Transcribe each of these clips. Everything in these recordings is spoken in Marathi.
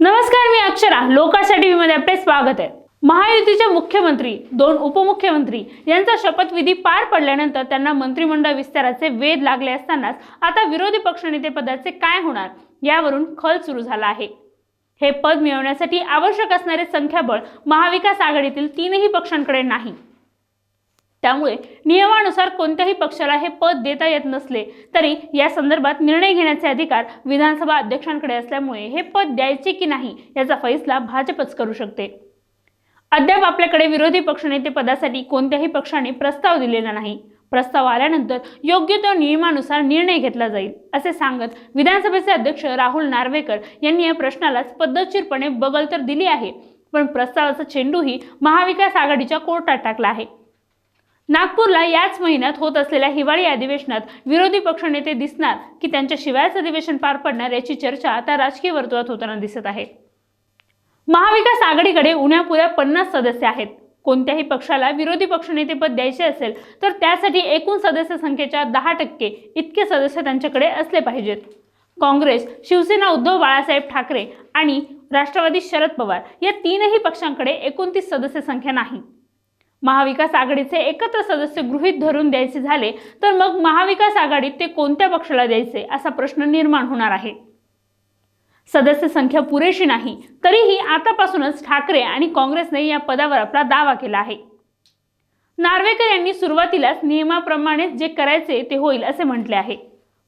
नमस्कार मी अक्षरा. लोकाशा टी व्हीमध्ये आपले स्वागत आहे. महायुतीचे मुख्यमंत्री दोन उपमुख्यमंत्री यांचा शपथविधी पार पडल्यानंतर त्यांना मंत्रिमंडळ विस्ताराचे वेध लागले असतानाच आता विरोधी पक्षनेते पदाचे काय होणार? यावरून खल सुरू झाला आहे. हे पद मिळवण्यासाठी आवश्यक असणारे संख्याबळ महाविकास आघाडीतील तीनही पक्षांकडे नाही. त्यामुळे नियमानुसार कोणत्याही पक्षाला हे पद देता येत नसले तरी या संदर्भात निर्णय घेण्याचे अधिकार विधानसभा अध्यक्षांकडे असल्यामुळे हे पद द्यायचे की नाही याचा फैसला भाजपच करू शकते. अद्याप आपल्याकडे विरोधी पक्षनेते पदासाठी कोणत्याही पक्षाने प्रस्ताव दिलेला नाही. प्रस्ताव आल्यानंतर योग्य तो नियमानुसार निर्णय घेतला जाईल असे सांगत विधानसभेचे अध्यक्ष राहुल नार्वेकर यांनी या प्रश्नालाच पद्धतशीरपणे बगल तर दिली आहे पण प्रस्तावाचा चेंडूही महाविकास आघाडीच्या कोर्टात टाकला आहे. नागपूरला याच महिन्यात होत असलेल्या हिवाळी अधिवेशनात विरोधी पक्षनेते दिसणार की त्यांच्या शिवायच अधिवेशन पार पडणार याची चर्चा आता राजकीय वर्तुळात होताना दिसत आहे. महाविकास आघाडीकडे उण्यापुऱ्या पन्नास सदस्य आहेत. कोणत्याही पक्षाला विरोधी पक्षनेतेपद द्यायचे असेल तर त्यासाठी एकूण सदस्य संख्येच्या दहा टक्के इतके सदस्य त्यांच्याकडे असले पाहिजेत. काँग्रेस शिवसेना उद्धव बाळासाहेब ठाकरे आणि राष्ट्रवादी शरद पवार या तीनही पक्षांकडे एकोणतीस सदस्य संख्या नाही. महाविकास आघाडीचे एकत्र सदस्य गृहीत धरून द्यायचे झाले तर मग महाविकास आघाडीत ते कोणत्या पक्षाला द्यायचे असा प्रश्न निर्माण होणार आहे? सदस्य संख्या पुरेशी नाही तरीही आतापासूनच ठाकरे आणि काँग्रेसने या पदावर आपला दावा केला आहे. नार्वेकर यांनी सुरुवातीलाच नियमाप्रमाणेच जे करायचे ते होईल असे म्हटले आहे.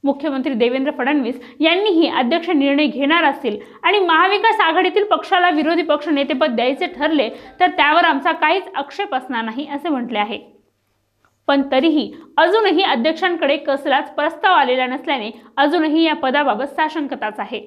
मुख्यमंत्री देवेंद्र फडणवीस यांनीही अध्यक्ष निर्णय घेणार असतील आणि महाविकास आघाडीतील पक्षाला विरोधी पक्ष नेतेपद द्यायचे ठरले तर त्यावर आमचा काहीच आक्षेप असणार नाही असे म्हटले आहे. पण तरीही अजूनही अध्यक्षांकडे कसलाच प्रस्ताव आलेला नसल्याने अजूनही या पदाबाबत साशंकताच आहे.